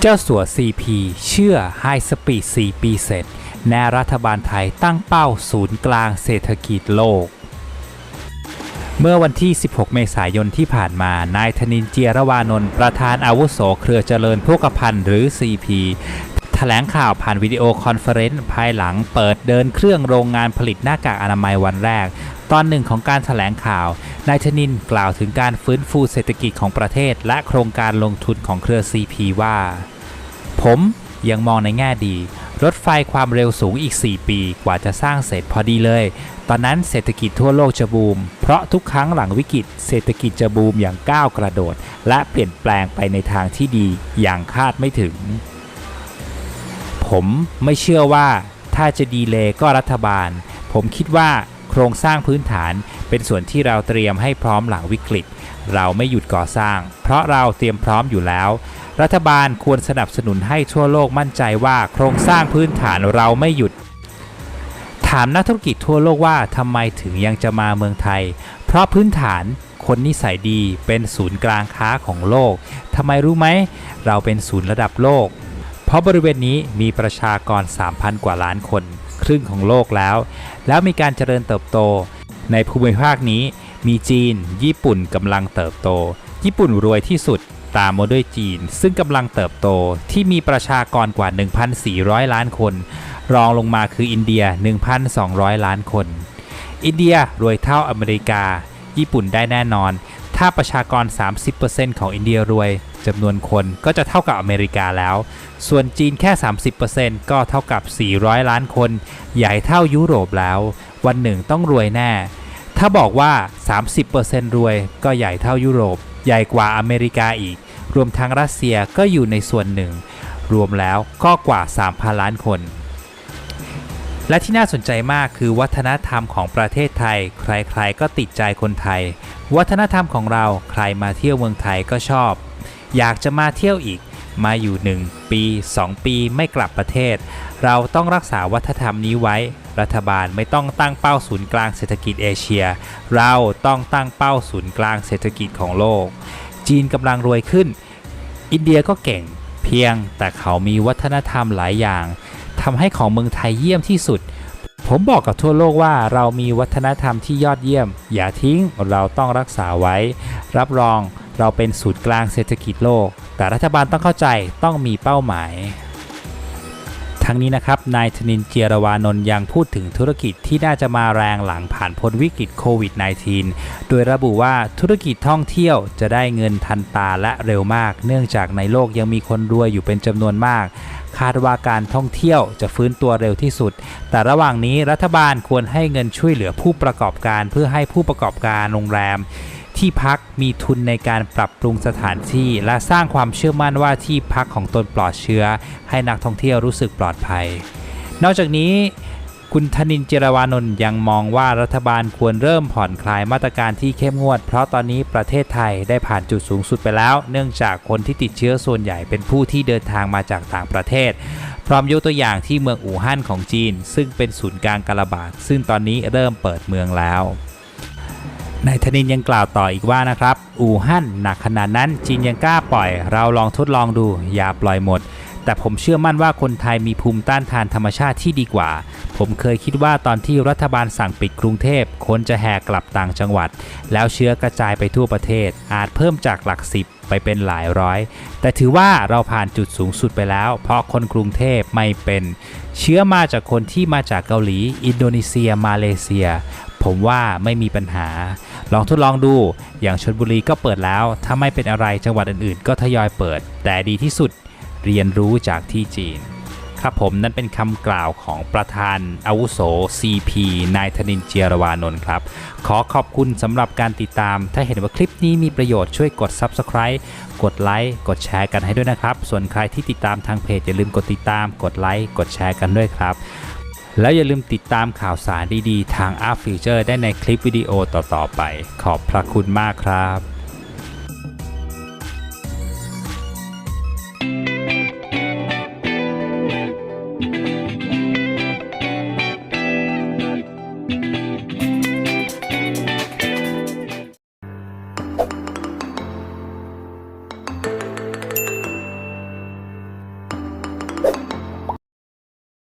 เจ้าสัว CP เชื่อไฮสปีด 4 ปีเสร็จแนรัฐบาลไทยตั้งเป้าศูนย์กลางเศรษฐกิจโลก เมื่อวันที่ 16 เมษายนที่ผ่านมา นายธนินเจียรวานนท์ประธานอาวุโสเครือเจริญพกพันธ์หรือ CP ถแถลงข่าวผ่านวิดีโอคอนเฟอเรนซ์ภายหลังเปิดเดินเครื่องโรงงานผลิตหน้ากากอนามัยวันแรก ตอนหนึ่งของการแถลงข่าว นายธนินกล่าวถึงการฟื้นฟูเศรษฐกิจของประเทศ และโครงการลงทุนของเครือ CP ว่า ผมยังมองในแง่ดี รถไฟความเร็วสูงอีก 4 ปีกว่าจะสร้างเสร็จพอดีเลย ตอนนั้นเศรษฐกิจทั่วโลกจะบูม เพราะทุกครั้งหลังวิกฤต เศรษฐกิจจะบูมอย่างก้าวกระโดด และเปลี่ยนแปลงไปในทางที่ดีอย่างคาดไม่ถึง ผมไม่เชื่อว่าถ้าจะดีเลยก็รัฐบาล ผมคิดว่า โครงสร้างพื้นฐาน เป็นส่วนที่เราเตรียมให้พร้อมหลังวิกฤต เราไม่หยุดก่อสร้าง เพราะเราเตรียมพร้อมอยู่แล้ว รัฐบาลควรสนับสนุนให้ทั่วโลกมั่นใจว่า โครงสร้างพื้นฐานเราไม่หยุด ถามนักธุรกิจทั่วโลกว่าทำไมถึงยังจะมาเมืองไทย เพราะพื้นฐานคนนิสัยดีเป็นศูนย์กลางค้าของโลก ทำไมรู้ไหม เราเป็นศูนย์ระดับโลก เพราะบริเวณนี้มีประชากร 3,000 กว่าล้านคน รึ่งของโลกแล้ว แล้วมีการเจริญเติบโต ในภูมิภาคนี้มีจีน ญี่ปุ่นกำลังเติบโต ญี่ปุ่นรวยที่สุดตามมาด้วยจีน ซึ่งกำลังเติบโตที่มีประชากรกว่า 1,400 ล้านคน รองลงมาคืออินเดีย 1,200 ล้านคน อินเดียรวยเท่าอเมริกา ญี่ปุ่นได้แน่นอน ถ้าประชากร 30%ของอินเดียรวย จำนวนคนก็จะเท่ากับอเมริกาแล้ว ส่วนจีนแค่ 30%ก็เท่ากับ 400 ล้านคน ใหญ่เท่ายุโรปแล้ว วันหนึ่งต้องรวยแน่ ถ้าบอกว่า 30%รวยก็ใหญ่เท่ายุโรป ใหญ่กว่าอเมริกาอีก รวมทั้งรัสเซียก็อยู่ในส่วนหนึ่ง รวมแล้วก็กว่า 3,000 ล้านคนและที่น่าสนใจมากคือวัฒนธรรมของประเทศไทย ใครๆก็ติดใจคนไทย วัฒนธรรมของเราใครมาเที่ยวเมืองไทยก็ชอบ อยากจะมาเที่ยวอีก มาอยู่ 1 ปี 2 ปีไม่กลับประเทศ เราต้องรักษาวัฒนธรรมนี้ไว้ รัฐบาลไม่ต้องตั้งเป้าศูนย์กลางเศรษฐกิจเอเชีย เราต้องตั้งเป้าศูนย์กลางเศรษฐกิจของโลก จีนกำลังรวยขึ้น อินเดียก็เก่ง เพียงแต่เขามีวัฒนธรรมหลายอย่างทำให้ของเมืองไทยเยี่ยมที่สุดผมบอกกับทั่วโลกว่าเรามีวัฒนธรรมที่ยอดเยี่ยม อย่าทิ้งเราต้องรักษาไว้ รับรอง เราเป็นศูนย์กลางเศรษฐกิจโลก แต่รัฐบาลต้องเข้าใจต้องมีเป้าหมาย ทั้งนี้นะครับ นายธนินเจียรวานนท์ยังพูดถึงธุรกิจที่น่าจะมาแรงหลังผ่านพ้นวิกฤตโควิด -19 โดยระบุว่าธุรกิจท่องเที่ยวจะได้เงินทันตาและเร็วมาก เนื่องจากในโลกยังมีคนรวยอยู่เป็นจำนวนมากคาดว่าการท่องเที่ยวจะฟื้นตัวเร็วที่สุด แต่ระหว่างนี้รัฐบาลควรให้เงินช่วยเหลือผู้ประกอบการเพื่อให้ผู้ประกอบการโรงแรม ที่พักมีทุนในการปรับปรุงสถานที่ และสร้างความเชื่อมั่นว่าที่พักของตนปลอดเชื้อ ให้นักท่องเที่ยวรู้สึกปลอดภัย นอกจากนี้คุณธนินเจรวานนท์ยังมองว่ารัฐบาลควรเริ่มผ่อนคลายมาตรการที่เข้มงวด เพราะตอนนี้ประเทศไทยได้ผ่านจุดสูงสุดไปแล้ว เนื่องจากคนที่ติดเชื้อส่วนใหญ่เป็นผู้ที่เดินทางมาจากต่างประเทศ พร้อมยกตัวอย่างที่เมืองอู่ฮั่นของจีน ซึ่งเป็นศูนย์กลางการระบาดซึ่งตอนนี้เริ่มเปิดเมืองแล้ว นายธนินยังกล่าวต่ออีกว่านะครับ อู่ฮั่นหนักขนาดนั้นจีนยังกล้าปล่อย เราลองทดลองดู อย่าปล่อยหมด แต่ผมเชื่อมั่นว่าคนไทยมีภูมิต้านทานธรรมชาติที่ดีกว่า ผมเคยคิดว่าตอนที่รัฐบาลสั่งปิดกรุงเทพ คนจะแห่กลับต่างจังหวัด แล้วเชื้อกระจายไปทั่วประเทศ อาจเพิ่มจากหลักสิบไปเป็นหลายร้อย แต่ถือว่าเราผ่านจุดสูงสุดไปแล้ว เพราะคนกรุงเทพไม่เป็น เชื้อมาจากคนที่มาจากเกาหลี อินโดนีเซีย มาเลเซีย ผมว่าไม่มีปัญหา ลองทดลองดู อย่างชลบุรีก็เปิดแล้ว ถ้าไม่เป็นอะไรจังหวัดอื่นๆ ก็ทยอยเปิด แต่ดีที่สุดเรียนรู้จากที่จีน ครับผมนั่นเป็นคำกล่าวของประธานอาวุโส CP นายธนินเจียรวานนท์ครับ ขอขอบคุณสำหรับการติดตาม ถ้าเห็นว่าคลิปนี้มีประโยชน์ช่วยกด Subscribe กดไลค์กดแชร์กันให้ด้วยนะครับ ส่วนใครที่ติดตามทางเพจอย่าลืมกดติดตาม กดไลค์กดแชร์กันด้วยครับ แล้วอย่าลืมติดตามข่าวสารดีๆ ทาง Art Future ได้ในคลิปวิดีโอต่อๆไป ขอบพระคุณมากครับ